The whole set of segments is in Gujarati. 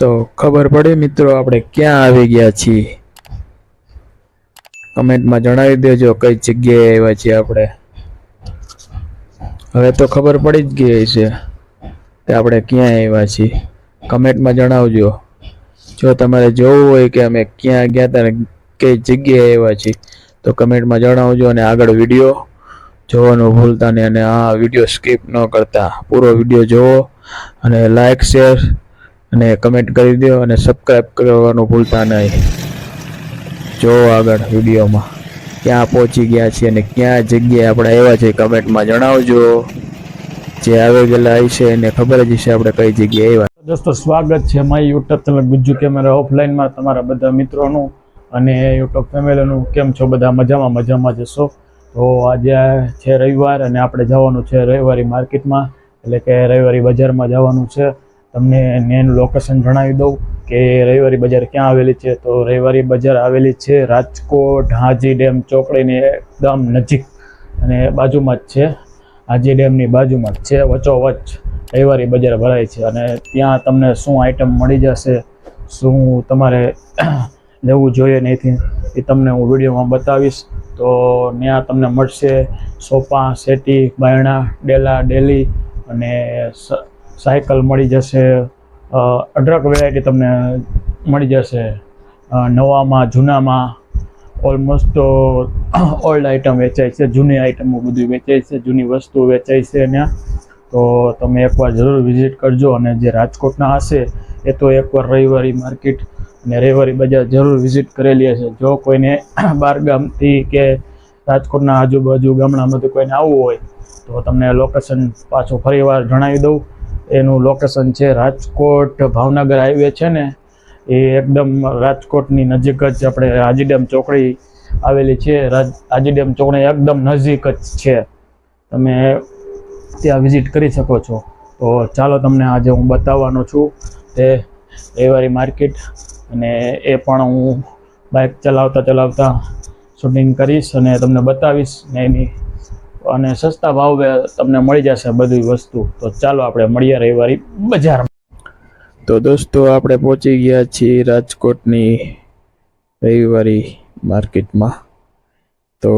તો ખબર પડે મિત્રો, આપણે ક્યાં આવી ગયા છીએ? કમેન્ટમાં જણાવી દેજો કઈ જગ્યાએ આવ્યા છીએ આપણે. હવે તો ખબર પડી જ ગઈ છે કે આપણે ક્યાં આવ્યા છીએ. કમેન્ટમાં જણાવજો. જો તમારે જોવું હોય કે અમે ક્યાં ગયા હતા કઈ જગ્યાએ આવ્યા છીએ, તો કમેન્ટમાં જણાવજો અને આગળ વીડિયો જોવાનું ભૂલતા નહીં અને આ વીડિયો સ્કીપ ન કરતા. પૂરો વીડિયો જોવો અને લાઈક, શેર અને કમેન્ટ કરી દો અને સબસ્ક્રાઈબ કરવાનું ભૂલતા નહીં. જો આગળ વિડીયોમાં ક્યાં પહોંચી ગયા છીએ અને ક્યાં જગ્યાએ આપણે આવ્યા છે કમેન્ટમાં જણાવજો. જે આવી ગયેલા હશે એને ખબર જ હશે આપણે કઈ જગ્યાએ આવ્યા. દોસ્તો, સ્વાગત છે મારી યુટ્યુબ ચેનલ ગુજ્જુ કેમેરા ઓફલાઈનમાં તમારા બધા મિત્રોનું અને યુટ્યુબ ફેમિલીનું કેમ છો બધા? મજામાં મજામાં જશો તો આજે છે રવિવાર અને આપણે જવાનું છે રવિવારી માર્કેટમાં એટલે કે રવિવારી બજારમાં જવાનું છે. તમને મેન લોકેશન જણાવી દઉં કે રવિવારી બજાર ક્યાં આવેલી છે? તો રવિવારી બજાર આવેલી છે રાજકોટ હાજી ડેમ ચોકડીની એકદમ નજીક અને બાજુમાં જ છે. હાજી ડેમની બાજુમાં જ છે, વચ્ચોવચ્ચ રવિવારી બજાર ભરાય છે અને ત્યાં તમને શું આઈટમ મળી જશે, શું તમારે લેવું જોઈએ નહીં એ તમને હું વિડીયોમાં બતાવીશ. તો ત્યાં તમને મળશે સોફા, સેટી, બાયણા, ડેલા, ડેલી અને સાયકલ મળી જશે અઢળક વેરાયટી તમને મળી જશે નવામાં, જૂનામાં ઓલમોસ્ટ તો ઓલ્ડ આઇટમ વેચાય છે, જૂની આઇટમો બધું વેચાય છે, જૂની વસ્તુ વેચાય છે ત્યાં. તો તમે એકવાર જરૂર વિઝિટ કરજો અને જે રાજકોટના હશે, એ તો એકવાર રવિવારી માર્કેટ અને રવિવારી બજાર જરૂર વિઝિટ કરેલી હશે. જો કોઈને બારગામથી કે રાજકોટના આજુબાજુ ગામડામાંથી કોઈને આવવું હોય, તો તમને લોકેશન પાછું ફરીવાર જણાવી દઉં. એનું લોકેશન છે રાજકોટ, ભાવનગર હાઈવે છે ને, એ એકદમ રાજકોટની નજીક જ આપણે હાજી ડેમ ચોકડી આવેલી છે. હાજી ડેમ ચોકડી એકદમ નજીક જ છે. તમે ત્યાં વિઝિટ કરી શકો છો. તો ચાલો તમને આજે હું બતાવવાનો છું તે રવિવારી માર્કેટ અને એ પણ હું બાઇક ચલાવતા ચલાવતા શૂટિંગ કરીશ અને તમને બતાવીશ ને એની અને સસ્તા ભાવે તમને મળી જશે બધી વસ્તુ. તો ચાલો આપણે મળીએ રવિવારી બજારમાં. તો દોસ્તો, આપણે પહોંચી ગયા છીએ રાજકોટની રવિવારી માર્કેટમાં. તો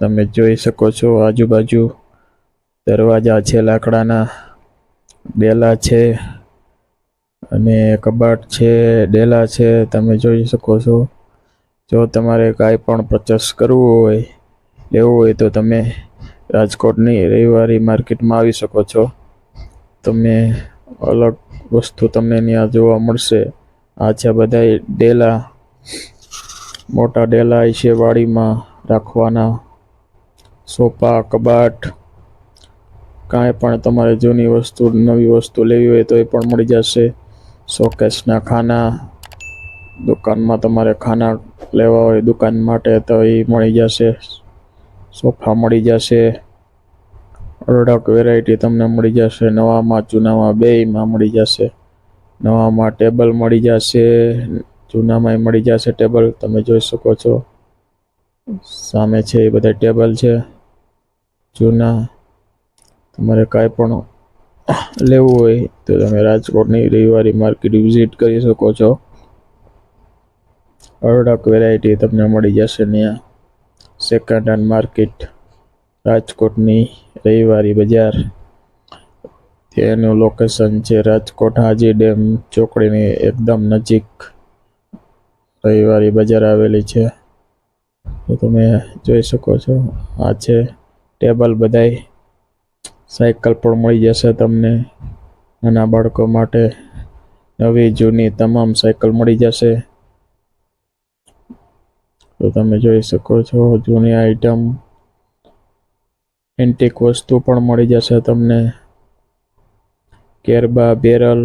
તમે જોઈ શકો છો આજુબાજુ દરવાજા છે, લાકડાના, ડેલા છે અને કબાટ છે, ડેલા છે, તમે જોઈ શકો છો. જો તમારે કાંઈ પણ પરચેસ કરવું હોય, લેવું હોય તો તમે રાજકોટની રવિવારી માર્કેટમાં આવી શકો છો. તમે અલગ વસ્તુ તમને ત્યાં જોવા મળશે. આ છે બધા ડેલા, મોટા ડેલા છે વાડીમાં રાખવાના. સોફા, કબાટ, કાંઈ પણ તમારે જૂની વસ્તુ, નવી વસ્તુ લેવી હોય તો એ પણ મળી જશે. શોકેસના ખાના, દુકાનમાં તમારે ખાના લેવા હોય દુકાન માટે તો એ મળી જશે. સોફા મળી જશે. અઢળક વેરાયટી તમને મળી જશે. નવામાં જૂનામાં બેયમાં મળી જશે. નવામાં ટેબલ મળી જશે. જૂનામાંય મળી જશે ટેબલ તમે જોઈ શકો છો. સામે છે એ બધા ટેબલ છે. જૂના તમારે કાંઈ પણ લેવું હોય તો તમે રાજકોટની રવિવારી માર્કેટ વિઝિટ કરી શકો છો. અઢળક વેરાયટી તમને મળી જશે ત્યાં સેકન્ડ હેન્ડ માર્કેટ રાજકોટની રવિવારી બજાર. તેનું લોકેશન છે રાજકોટ હાજી ડેમ ચોકડીની એકદમ નજીક. રવિવારી બજાર આવેલી છે. તો તમે જોઈ શકો છો, આ છે ટેબલ બધાય. સાયકલ પણ મળી જશે તમને. નાના બાળકો માટે નવી જૂની તમામ સાયકલ મળી જશે. તો તમે જોઈ શકો છો, જૂની આઈટમ એન્ટિક વસ્તુ પણ મળી જશે તમને. કેરબા બેરલ